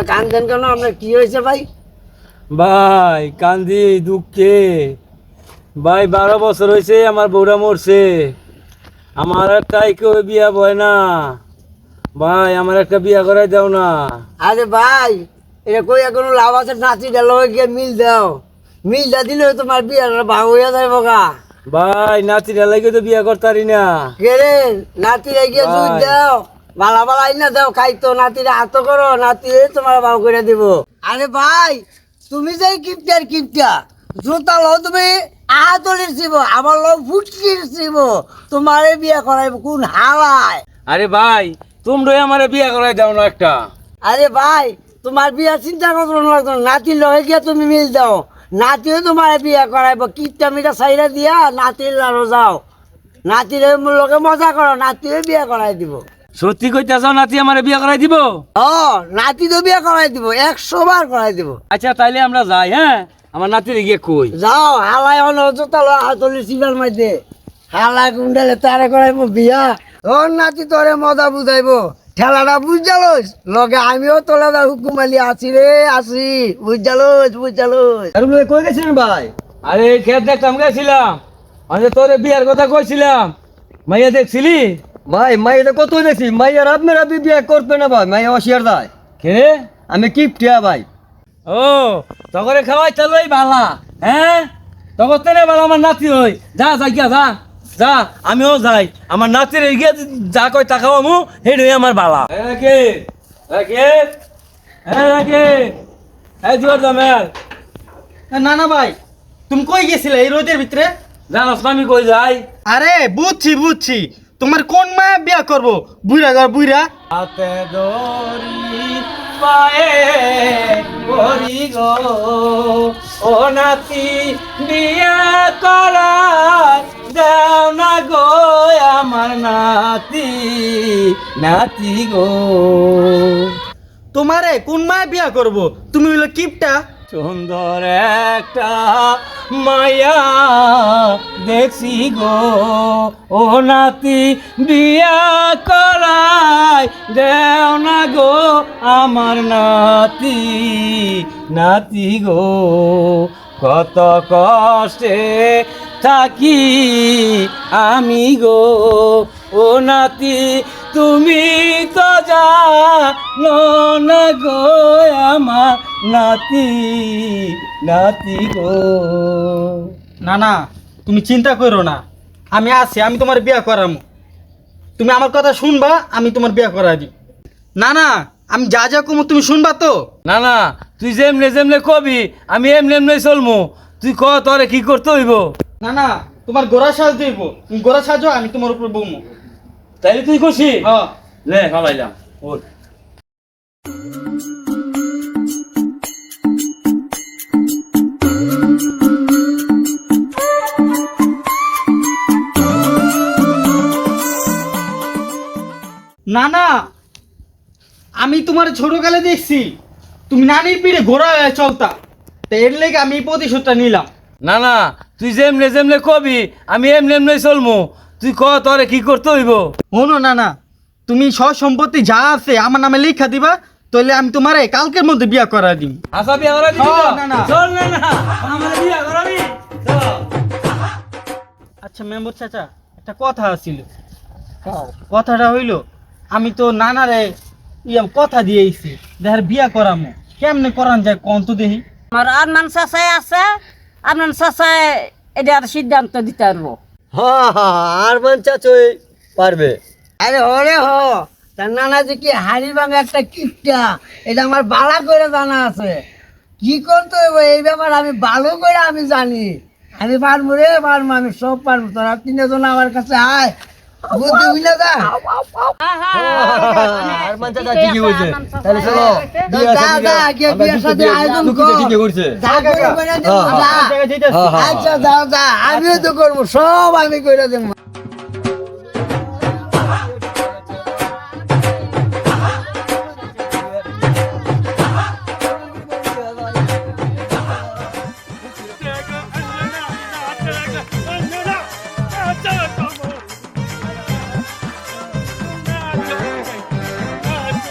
আপনি কান্দেন কেন? আপনার কি হয়েছে ভাই? ভাই কান্দি দুঃখে। ভাই বারো বছর হয়েছে আমার বউরা মরছে। আমার একটা কেউ বিয়া বয় না। ভাই আমার একটা বিয়া করাই দাও না। আরে ভাই এটা কই কোনো লাভ আছে? নাচি গেল গিয়ে মিল দাও। মিলটা দিলে তোমার বিয়ার ভাগ হইয়া যাবে গা ভাই নাতিরা লাগে তো বিয়া করতারি না। কেরে নাতিরে গিয়ে দুধ। দাও। বালা বালা আইনা দাও খাইতো নাতিরে হাত করো নাতি তোমার ভাগ করে দিব। আরে ভাই তুমি যে কিপটার কিপটা জুতা লো তুমি আহাতলির ছিব আমার লোক ফুটকির ছিব তোমারে বিয়া করাইব কোন হালায়? আরে ভাই তোমরাই আমার বিয়া করাই দাও না একটা। আরে ভাই তোমার বিয়া চিন্তা করতো না না। নাতি লয়ে গিয়ে তুমি মিল দাও। নাতিও তোমার বিয়া করাইব কিপটা মিটা সাইরা দিয়া নাতির লারো যাও। নাতির লোকে মজা করো নাতিও বিয়া করাই দিব। সত্যি কইতেছ নাতি আমার বিয়া করাই দিব? ও নাতি তো বিয়া করাই দিব একশো বার করাই দিব। আচ্ছা তাইলে আমরা যাই হ্যাঁ? আমার নাতিরে গিয়ে কই? যাও হালাই অন হাতলি সিবার মাঝে হালা গুন্ডালে তারে করাইব বিয়া। ওর নাতি তোরে মজা বুঝাইব। ঠেলাটা বুঝালোস লগে আমিও তোলা দা হুকুমালি আছি রে আছি বুঝালোস বুঝালোস কই গেছিলেন ভাই? আরে খেত দেখতাম গেছিলাম। আমি তোরে বিয়ার কথা কইছিলাম। মাইয়া দেখছিলি? ভাই মাইটা কত দেখছি? মাইয়ার আপনারা বিয়ে করবে না ভাই মাইয়া অসিয়ার দেয় কে? আমি কি কিপটিয়া ভাই। ও তগরে খাওয়াই চালই বালা হ্যাঁ তগর তেনে বালা আমার নাতি হই যা যা গিয়া যা যা আমিও যাই। আমার নাতির গিয়ে যা কই তা খাওয়া মু হেডই আমার বালা। রাখে রাখে হ্যাঁ রাখে এই জোর দামের না না ভাই তুমি কই গেছিলে এই রোদের ভিতরে? জানোস আমি কই যাই। আরে বুঝছি বুঝছি। তোমার কোন মায়া বিয়া করব? বুইরা ঘর বুইরা। হাতে দড়ি পায়ে করি গো। ও নাতি বিয়া করায় দেও না গো আমার নাতি নাতি গো। তোমারে কোন মায়া বিয়া করব? তুমি হইল কিপটা? সুন্দর একটা মায়া দেখছি গো। ও নাতি, বিয়া করাই দেও না গো আমার নাতি। নাতি গো, কত কষ্টে থাকি আমি গো। ও নাতি, তুমি তো জানো না গো আমার নাতি নাতি গো। না না তুমি চিন্তা করো না। আমি আছি আমি তোমার বিয়া করামু। তুমি আমার কথা শুনবা আমি তোমার বিয়া করা দিই না না আমি যা যা কমু তুমি শুনবা তো। না না তুই যেমনে যেমনে কবি আমি এমনি এমনি চলমু। তুই ক তোরে কি করতে হইব? না না তোমার গোড়া সাজ দিব। তুমি গোড়া সাজো আমি তোমার উপর বমু তাইলে তুই খুশি? হ্যাঁ লে ভাবাইলাম ওঠ। না না। আমি তোমার ছোটকালে দেখছি। তুমি নানির পিঠে ঘোরা হয়ে চলতা। তো এর লেগে আমি এই প্রতিশোধটা নিলাম। না না তুই যেমনে যেমনে কবি আমি এমনি এমনি চলমু। তুই ক তোরে কি করতে হইব? শোনো না না। তুমি সব সম্পত্তি যা আছে আমার নামে লেখা দিবা তাহলে আমি তোমার কালকের মধ্যে বিয়া করা দিই আশা বিয়া করা দিবি হ্যাঁ, না, না। চল না না। আমার বিয়া করাবি? চল আচ্ছা মেম্বর চাচা একটা কথা আছিল। কথাটা হইল আমি তো নানারে ইয়া কথা দিয়েছি দেখার বিয়া করামো। কেমনে করান যায় কন্ত দেখি? আমার আরমান চাচাই আছে আরমান চাচাই এটার সিদ্ধান্ত দিতে পারব। হ্যাঁ হ্যাঁ আর মান চাচই পারবে। আরে ওরে হ তার নানা যে কি হাড়ি ভাঙা একটা কিপটা এটা আমার বালা করে জানা আছে। কি করতে হইব এই ব্যাপার আমি ভালো করে আমি জানি। আমি পারব রে পারব আমি সব পারব। তোরা তিনজন আমার কাছে আয়। বুদ্ধি বুঝলে যা আর চাচা ঠিকই বলছে। তাহলে চলো বিয়ে যা, যা, গিয়ে বিয়ের সাথে আয়োজন কর। ঠিকই করছে। যা করে করে। দেবো, হ্যাঁ, যা। হ্যাঁ। আচ্ছা আমিও তো করব সব আমি করে দেবো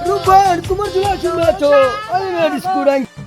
বিয়া করে লইছে রূপন তোমার জন্য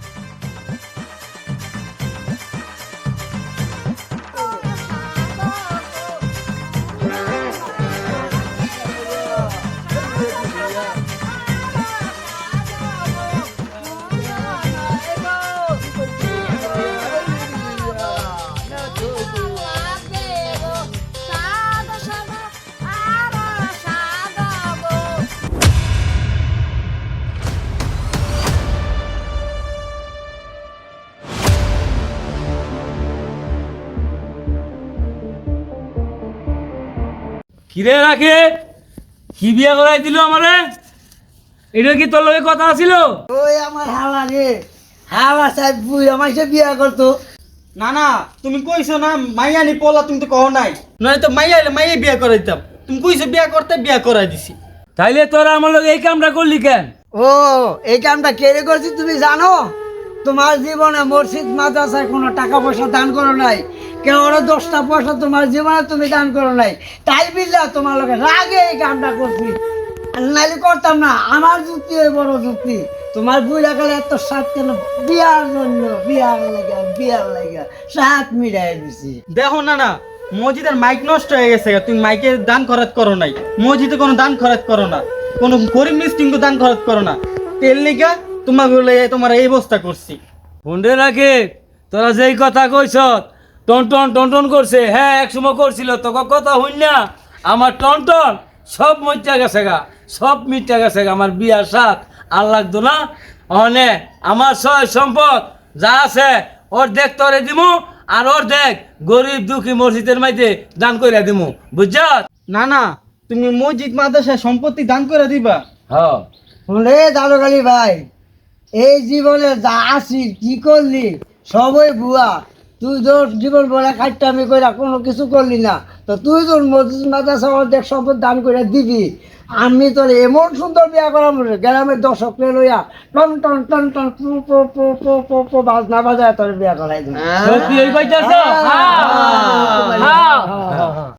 কিরে রাখে? কি বিয়া করাই দিল আমারে? এটা কি তোর লগে কথা ছিল? ওই আমার হালা রে। হালা সাহেব বুই আমার সে বিয়া করতো। না না তুমি কইছো না মাইয়া নি পলা তুমি তো কহ নাই। নয় তো মাইয়া মাইয়া বিয়া করাই দিতাম তুমি কইছো বিয়া করতে বিয়া করাই দিছি। তাইলে তোরা আমার লগে এই কামটা করলি কেন? ও এই কামটা কেড়ে করছি তুমি জানো? তোমার জীবনে মসজিদ মাদ্রাসায় কোনো টাকা পয়সা দান করো নাই। কেউ ওরা দশটা পয়সা তোমার জীবনে তুমি দান করো নাই। তাই বিল্লা তোমার লোকে রাগে এই কামটা করছি। নাইলে করতাম না, আমার যুক্তি ওই বড় যুক্তি। তোমার বুড়া কালে এত সাত কেন? বিয়ার জন্য, বিয়ার লাগে বিয়ার লাগে সাত মিলাই দিছি। দেখো না না, মসজিদের মাইক নষ্ট হয়ে গেছে তুমি মাইকে দান খরচ করো নাই। মসজিদে কোনো দান খরচ করো না। কোনো গরিব মিষ্টিকে দান খরচ করো না। তেল লিগা তোমাকে তোমার এই অবস্থা করছি। ফোনরে রাখে তোরা যেই কথা কইছ টন টন টন টন করছে। হ্যাঁ এক সময় করছিল তোকে কথা হইন না। আমার টন টন সব মজ্জা গেছে গা সব মিটটা গেছে গা। আমার বিয়ার সাত আর লাগতো না। অনে আমার সয় সম্পদ যা আছে ওর দেখ তোরে দিমু আর ওর দেখ গরিব দুঃখী মসজিদের মাইতে দান কইরা দিমু। বুঝছ না না তুমি মসজিদ মাদ্রাসায় সম্পত্তি দান করে দিবা। হ্যাঁ শুনে দারোগালি ভাই। এই জীবনে যা আছি কি করলি? সবই ভুয়া। তুই তোর জীবন বলে খাইটামি করে কোনো কিছু করলি না। তো তুই তোর মসজিদ মাদ্রাসা অর্ধেক সম্পদ দান করে দিবি। আমি তোর এমন সুন্দর বিয়া করাম গ্রামের দর্শক লইয়া টন টন টন টন পু পু পু পু পু পু বাজনা বাজায় তোর বিয়া করাই দিবি।